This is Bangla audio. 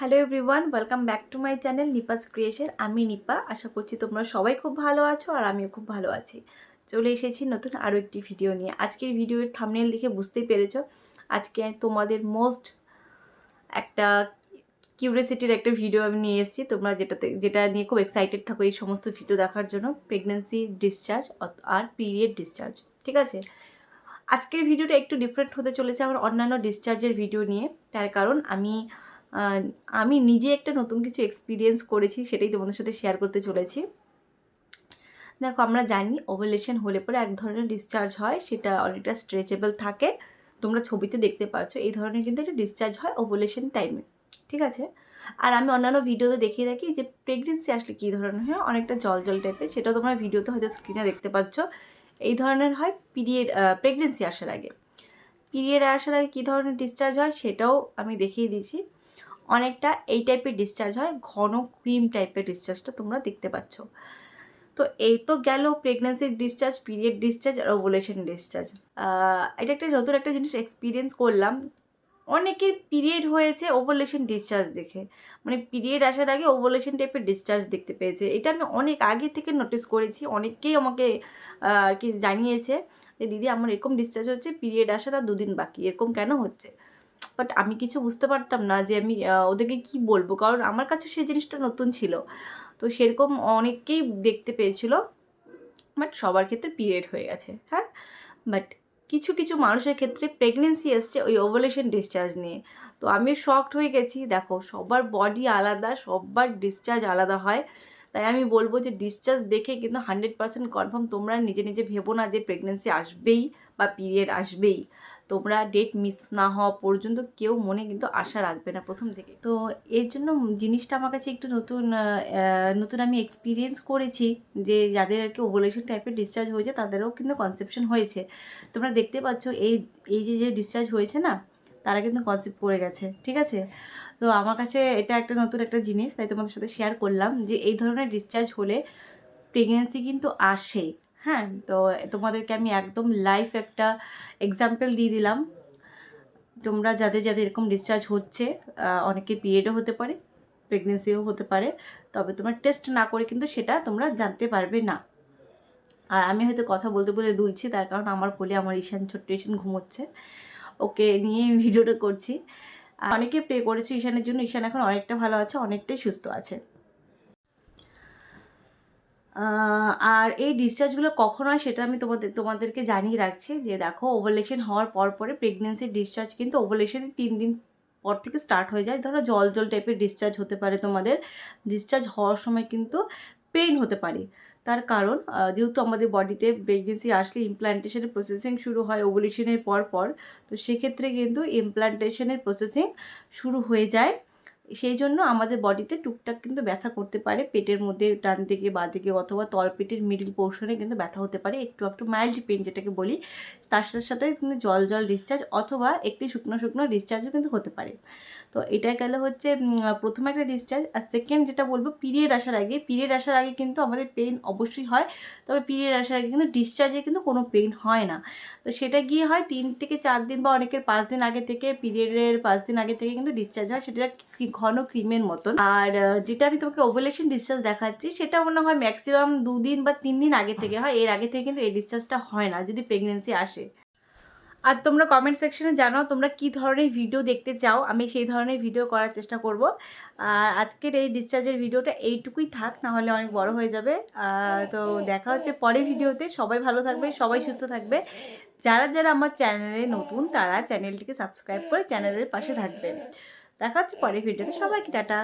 Hello everyone welcome back to my channel Nipa's creation আমি নিপা, আশা করছি তোমরা সবাই খুব ভালো আছো আর আমিও খুব ভালো আছি। চলে এসেছি নতুন আরও একটি ভিডিও নিয়ে। আজকের ভিডিওর থামনেল দেখে বুঝতেই পেরেছ, আজকে তোমাদের মোস্ট একটা কিউরিয়াসিটির একটা ভিডিও আমি নিয়ে এসেছি। তোমরা যেটাতে, যেটা নিয়ে খুব এক্সাইটেড থাকো এই সমস্ত ভিডিও দেখার জন্য প্রেগনেন্সি ডিসচার্জ আর পিরিয়ড ডিসচার্জ ঠিক আছে? আজকের ভিডিওটা একটু ডিফারেন্ট হতে চলেছে আমার অন্যান্য ডিসচার্জের ভিডিও নিয়ে। তার কারণ আমি আমি নিজে একটা নতুন কিছু এক্সপিরিয়েন্স করেছি, সেটাই তোমাদের সাথে শেয়ার করতে চলেছি। দেখো, আমরা জানি ওভুলেশন হলে পরে এক ধরনের ডিসচার্জ হয়, সেটা অনেকটা স্ট্রেচেবল থাকে। তোমরা ছবিতে দেখতে পাচ্ছ এই ধরনের কিন্তু একটা ডিসচার্জ হয় ওভুলেশন টাইমে ঠিক আছে? আর আমি অন্যান্য ভিডিওতে দেখিয়ে রাখি যে প্রেগনেন্সি আসলে কী ধরনের হয়, অনেকটা জল জল টাইপের সেটাও তোমরা ভিডিওতে হয়তো স্ক্রিনে দেখতে পাচ্ছ। এই ধরনের হয় পিরিয়ড প্রেগনেন্সি আসার আগে। পিরিয়ড আসার আগে কী ধরনের ডিসচার্জ হয়, সেটাও আমি দেখিয়ে দিয়েছি। অনেকটা এই টাইপের ডিসচার্জ হয়, ঘন ক্রিম টাইপের ডিসচার্জটা তোমরা দেখতে পাচ্ছ। তো এই তো গেল প্রেগনেন্সির ডিসচার্জ পিরিয়ড ডিসচার্জ আর ওভুলেশন ডিসচার্জ এটা একটা নতুন একটা জিনিস এক্সপিরিয়েন্স করলাম। অনেকের পিরিয়ড হয়েছে ওভুলেশন ডিসচার্জ দেখে। মানে পিরিয়ড আসার আগে ওভুলেশন টাইপের ডিসচার্জ দেখতে পেয়েছে। এটা আমি অনেক আগে থেকে নোটিস করেছি। অনেকেই আমাকে আর কি জানিয়েছে যে, দিদি, আমার এরকম ডিসচার্জ হচ্ছে পিরিয়ড আসার আর দুদিন বাকি। এরকম কেন হচ্ছে? বাট আমি কিছু বুঝতে পারতাম না যে আমি ওদেরকে কি বলব? কারণ আমার কাছে সেই জিনিসটা নতুন ছিল। তো সেরকম অনেকেই দেখতে পেয়েছিল। বাট সবার ক্ষেত্রে পিরিয়ড হয়ে গেছে হ্যাঁ? বাট কিছু কিছু মানুষের ক্ষেত্রে প্রেগনেন্সি এসছে ওই ওভুলেশন ডিসচার্জ নিয়ে। তো আমি শকড হয়ে গেছি। দেখো, সবার বডি আলাদা, সবার ডিসচার্জ আলাদা হয়। তাই আমি বলব যে ডিসচার্জ দেখে কিন্তু হান্ড্রেড পার্সেন্ট কনফার্ম তোমরা নিজে নিজে ভেবো না যে প্রেগনেন্সি আসবেই বা পিরিয়ড আসবেই। তোমরা ডেট মিস না হওয়া পর্যন্ত কেউ মনে কিন্তু আশা রাখবে না প্রথম থেকে। তো এর জন্য জিনিসটা আমার কাছে একটু নতুন নতুন আমি এক্সপিরিয়েন্স করেছি যে যাদের আর কি ওভুলেশন টাইপের ডিসচার্জ হয়েছে তাদেরও কিন্তু কনসেপশন হয়েছে। তোমরা দেখতে পাচ্ছ এই এই যে যে ডিসচার্জ হয়েছে না, তারা কিন্তু কনসেপ্ট করে গেছে, ঠিক আছে? তো আমার কাছে এটা একটা নতুন একটা জিনিস, তাই তোমাদের সাথে শেয়ার করলাম যে এই ধরনের ডিসচার্জ হলে প্রেগনেন্সি কিন্তু আসে। হ্যাঁ তো তোমাদেরকে আমি একদম লাইফ একটা এক্সাম্পল দিয়ে দিলাম। তোমরা যাদের যাদের এরকম ডিসচার্জ হচ্ছে আহ, অনেকের পিরিয়ডও হতে পারে প্রেগনেন্সিও হতে পারে তবে তোমরা টেস্ট না করে কিন্তু সেটা তোমরা জানতে পারবে না। আর আমি হয়তো কথা বলতে বলতে দুলছি তার কারণ আমার কোলে আমার ঈশান ছোট্ট ঈশান ঘুমোচ্ছে। ওকে নিয়ে ভিডিওটা করছি। অনেকে প্রে করেছে ঈশানের জন্য ঈশান এখন অনেকটা ভালো আছে অনেকটাই সুস্থ আছে। আর এই ডিসচার্জগুলো কখন হয় সেটা আমি তোমাদের, তোমাদেরকে জানিয়ে রাখছি যে দেখো ওভালেশন হওয়ার পর পরে প্রেগনেন্সির ডিসচার্জ কিন্তু ওভালেশনের তিন দিন পর থেকে স্টার্ট হয়ে যায়। ধরো জল জল টাইপের ডিসচার্জ হতে পারে তোমাদের। ডিসচার্জ হওয়ার সময় কিন্তু পেইন হতে পারে। তার কারণ যেহেতু আমাদের বডিতে প্রেগনেন্সি আসলে ইমপ্লান্টেশনের প্রসেসিং শুরু হয় ওভুলেশনের পর পর, তো সেক্ষেত্রে কিন্তু ইমপ্লান্টেশনের প্রসেসিং শুরু হয়ে যায়। সেই জন্য আমাদের বডিতে টুকটাক কিন্তু ব্যথা করতে পারে। পেটের মধ্যে ডান দিকে, বা দিকে অথবা তলপেটের মিডিল পোর্শনে কিন্তু ব্যথা হতে পারে। একটু একটু মাইল্ড পেন যেটাকে বলি, তার সাথে সাথে কিন্তু জল জল ডিসচার্জ অথবা একটি শুকনো শুকনো ডিসচার্জও কিন্তু হতে পারে। তো এটা গেল হচ্ছে প্রথম একটা ডিসচার্জ আর সেকেন্ড যেটা বলব পিরিয়ড আসার আগে। পিরিয়ড আসার আগে কিন্তু আমাদের পেন অবশ্যই হয়, তবে পিরিয়ড আসার আগে কিন্তু ডিসচার্জে কিন্তু কোনো পেন হয় না। তো সেটা গিয়ে হয় তিন থেকে চার দিন বা অনেকের পাঁচ দিন আগে থেকে পিরিয়ডের পাঁচ দিন আগে থেকে কিন্তু ডিসচার্জ হয়। সেটা ঘন ক্রিমের মতন। আর যেটা আমি তোমাকে ওভুলেশন ডিসচার্জ দেখাচ্ছি, সেটা মনে হয় ম্যাক্সিমাম দুদিন বা তিন দিন আগে থেকে হয়। এর আগে থেকে কিন্তু এই ডিসচার্জটা হয় না, যদি প্রেগনেন্সি আসে। আর তোমরা কমেন্ট সেকশনে জানাও তোমরা কি ধরনের ভিডিও দেখতে চাও। আমি সেই ধরনের ভিডিও করার চেষ্টা করব। আর, আজকের এই ডিসচার্জের ভিডিওটা এইটুকুই থাক, না হলে অনেক বড় হয়ে যাবে। তো দেখা হচ্ছে পরের ভিডিওতে সবাই ভালো থাকবে, সবাই সুস্থ থাকবে। যারা যারা আমার চ্যানেলে নতুন, তারা চ্যানেলটিকে সাবস্ক্রাইব করে চ্যানেলের পাশে থাকবে। দেখা হচ্ছে পরের ভিডিওতে সবাইকে টাটা।